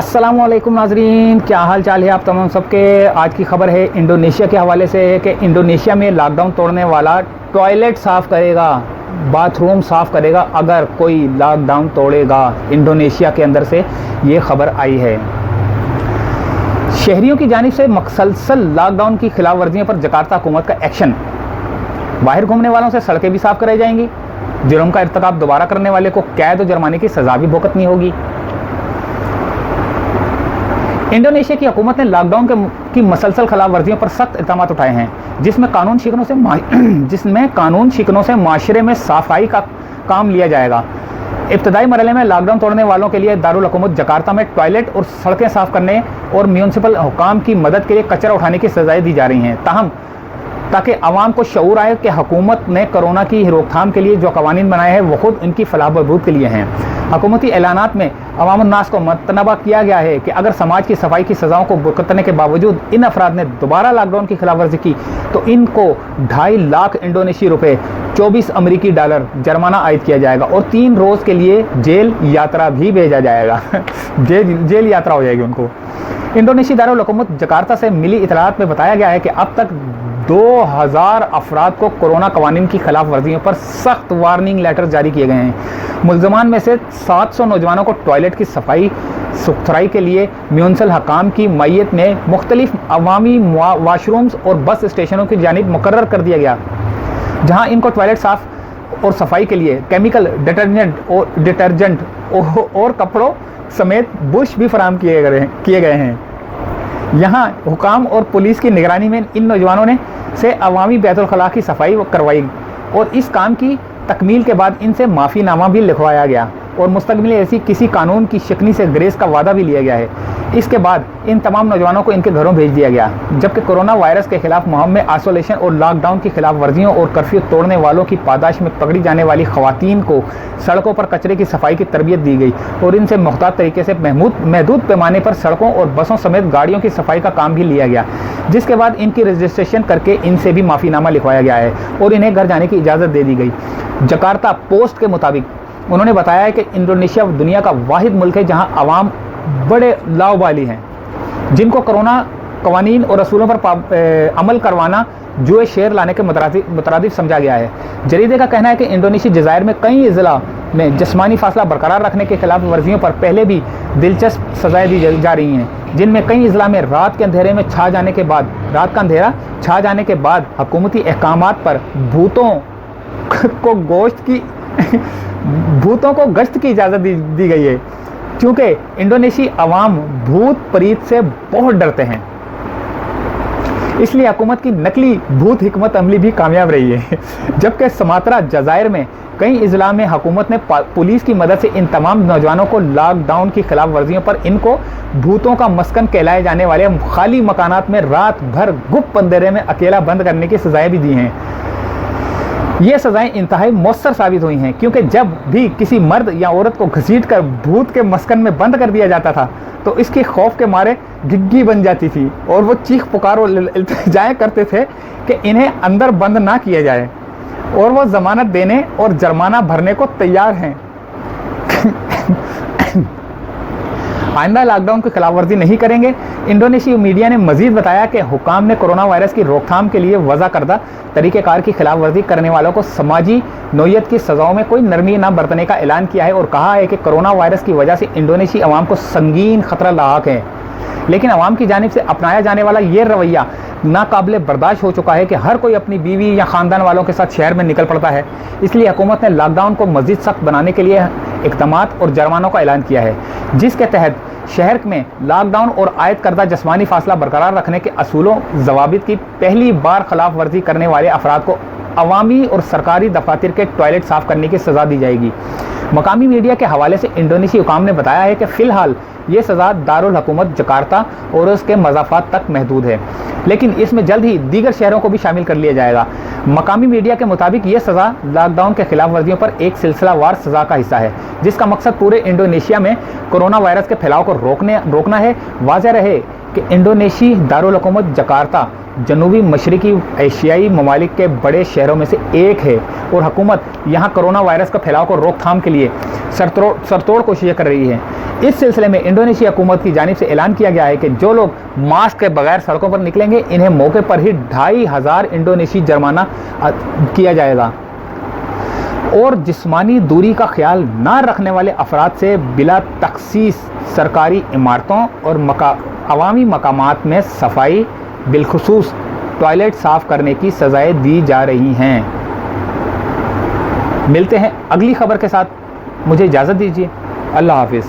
वालेकुम नाजरीन, क्या हाल चाल है आप तमाम सबके? आज की खबर है इंडोनेशिया के हवाले से है कि इंडोनेशिया में लॉकडाउन तोड़ने वाला टॉयलेट साफ़ करेगा बाथरूम साफ़ करेगा, अगर कोई लॉकडाउन तोड़ेगा। इंडोनेशिया के अंदर से ये खबर आई है। शहरियों की जानिब से मसलसल लॉकडाउन की खिलाफ वर्जियों पर जकार्ता हुकूमत का एक्शन बाहर घूमने वालों से सड़कें भी साफ़ कराई जाएँगी। जुर्म का इरतकब दोबारा करने वाले को कैद और जुर्माने की सज़ा भी भुगतनी होगी। इंडोनेशिया की हुकूमत ने लॉकडाउन के की मसलसल खिलाफ वर्जियों पर सख्त इकदाम उठाए हैं, जिसमें कानून शिकनों से जिसमें कानून शिकनों से माशरे में सफ़ाई का काम लिया जाएगा। इब्तदाई मरले में लॉकडाउन तोड़ने वालों के लिए दारुलकूमत जकार्ता में टॉयलेट और सड़कें साफ़ करने और म्यूनसिपल हुकाम की मदद के लिए कचरा उठाने की सजाएँ दी जा रही हैं। ताहम, ताकि आवाम को शूर आए कि हुकूमत ने कोरोना की रोकथाम के लिए जो कवानीन बनाए हैं, वो खुद इनकी फलाह बहबूद के लिए हैं। हुकूमती ऐलान में अवामनास को मतनबा किया गया है कि अगर समाज की सफ़ाई की सज़ाओं को भुगतने के बावजूद इन अफराद ने दोबारा लॉकडाउन की खिलाफ वर्जी की तो इनको ढाई लाख इंडोनेशी रुपये चौबीस अमरीकी डॉलर जुर्माना आयद किया जाएगा और तीन रोज़ के लिए जेल यात्रा भी भेजा जाएगा। जेल जेल यात्रा हो जाएगी उनको। इंडोनेशी दारकूमत जकार्ता से मिली इतलात में बताया गया है कि अब तक 2000 अफराद को कोरोना कवानीन की खिलाफ वर्जियों पर सख्त वार्निंग लेटर जारी किए गए हैं। मुलजमान में से 700 नौजवानों को टॉयलेट की सफ़ाई, सुथराई के लिए म्यूनसल हकाम की मैत में मुख्तलिफ़ अवामी वाशरूम्स और बस स्टेशनों की जानब मुकर कर दिया गया, जहाँ इनको टॉयलेट साफ़ और सफ़ाई के लिए केमिकल डिटर्जेंट और डिटर्जेंट और कपड़ों समेत बुश भी फराम किए गए किए गए हैं। यहाँ हुकाम और पुलिस की निगरानी में इन नौजवानों ने से अवामी बैतुलखला की सफ़ाई करवाई और इस काम की तकमील के बाद इनसे माफ़ीनामा भी लिखवाया गया और मुस्तकबिल ऐसी किसी कानून की शिकनी से ग्रेस का वादा भी लिया गया है। इसके बाद इन तमाम नौजवानों को इनके घरों भेज दिया गया, जबकि कोरोना वायरस के खिलाफ मुहिम में आइसोलेशन और लॉकडाउन की खिलाफ वर्जियों और कर्फ्यू तोड़ने वालों की पादाश में पकड़ी जाने वाली खातन को सड़कों पर कचरे की सफ़ाई की तरबियत दी गई और इनसे मुख्तार तरीके से महमूद महदूद पैमाने पर सड़कों और बसों समेत गाड़ियों की सफ़ाई का काम भी लिया गया। जिसके बाद इनकी रजिस्ट्रेशन करके इनसे भी माफ़ीनामा लिखवाया गया है और इन्हें घर जाने की इजाज़त दे दी गई। जकार्ता पोस्ट के मुताबिक उन्होंने बताया है कि इंडोनेशिया दुनिया का वाहिद मुल्क है जहाँ आवाम बड़े लावाली हैं, जिनको कोरोना कवानीन और रसूलों पर अमल करवाना जो शेर लाने के मुतरद समझा गया है। जरीदे का कहना है कि इंडोनेशिया जजायर में कई अजला में जस्मानी फासला बरकरार रखने के खिलाफ वर्जियों पर पहले भी दिलचस्प सजाएँ दी जा रही हैं जिनमें कई अजला में रात के अंधेरे में छा जाने के बाद रात का अंधेरा छा जाने के बाद हकूमती अहकाम पर भूतों को गोश्त की भूतों को गश्त की इजाज़त दी, दी गई है। क्योंकि इंडोनेशी अवाम भूत परीत से बहुत डरते हैं। इसलिए हुकूमत की नकली भूत हमत अमली भी कामयाब रही है। जबकि समात्रा जजायर में कई अजला में हुकूमत ने पुलिस की मदद से इन तमाम नौजवानों को लॉकडाउन की खिलाफ वर्जियों पर इनको भूतों का मस्कन कहलाए जाने वाले खाली मकानात में रात भर गुप्त अंधेरे में अकेला बंद करने की सजाएँ भी दी हैं। ये सज़ाएँ इंतहाई मौसर साबित हुई हैं, क्योंकि जब भी किसी मर्द या औरत को घसीट कर भूत के मस्कन में बंद कर दिया जाता था तो इसके खौफ के मारे गिग्गी बन जाती थी, और वो चीख पुकारो जाया करते थे कि इन्हें अंदर बंद ना किया जाए। और वो ज़मानत देने और जुर्माना भरने को तैयार हैं। आइंदा लॉकडाउन की खिलाफ वर्जी नहीं करेंगे। इंडोनेशिया मीडिया ने मजीद बताया कि हुकाम ने कोरोना वायरस की रोकथाम के लिए वजह करदा तरीक़ेकार की खिलाफ वर्जी करने वालों को समाजी नोयत की सज़ाओं में कोई नरमी न बरतने का ऐलान किया है और कहा है कि कोरोना वायरस की वजह से इंडोनेशिया अवाम को संगीन खतरा लाक है। लेकिन अवाम की जानब से अपनाया जाने वाला ये रवैया नाकबिल बर्दाश्त हो चुका है कि हर कोई अपनी बीवी या ख़ानदान वालों के साथ शहर में निकल पड़ता है। इसलिए हुकूमत ने लॉकडाउन को मज़ीद सख्त बनाने के लिए इकदाम और जर्मानों का ऐलान किया है, जिसके तहत शहर में लॉकडाउन और आयद करदा जस्मानी फासला बरकरार रखने के असूलों, जवाब की पहली बार खिलाफ वर्जी करने वाले अफराद को अवामी और सरकारी दफातर के टॉयलेट साफ़ करने की सज़ा दी जाएगी। मकामी मीडिया के हवाले से इंडोनेशी हुकाम ने बताया है कि फ़िलहाल ये सज़ा दारुल हुकूमत जकार्ता और उसके मजाफात तक महदूद है। लेकिन इसमें जल्द ही दीगर शहरों को भी शामिल कर लिया जाएगा। मकामी मीडिया के मुताबिक ये सज़ा लॉकडाउन के खिलाफ वर्जियों पर एक सिलसिलावार सज़ा का हिस्सा है, जिसका मकसद पूरे इंडोनेशिया में कोरोना वायरस के फैलाव को रोकने, रोकना है। वाजह रहे कि इंडोनेशी दारकूमत जकार्ता, जनूबी मशरकी एशियाई ममालिक के बड़े शहरों में से एक है और हुकूमत यहाँ कोरोना वायरस का फैलाव को रोकथाम के लिए सरतोड़ सरतोड़ कोशिशें कर रही है। इस सिलसिले में इंडोनेशिया हुकूमत की जानब से ऐलान किया गया है कि जो लोग मास्क के बगैर सड़कों पर निकलेंगे, इन्हें मौके पर ही ढाई हज़ार इंडोनेशी जुर्माना किया जाएगा। और जिसमानी दूरी का ख्याल ना रखने वाले अफराद से बिला तखसीस सरकारी इमारतों और मका, अवामी मकाम में सफ़ाई, बिलखसूस टॉयलेट साफ़ करने की सज़ाएँ दी जा रही हैं। मिलते हैं अगली खबर के साथ। मुझे इजाज़त दीजिए। अल्लाह हाफिज़।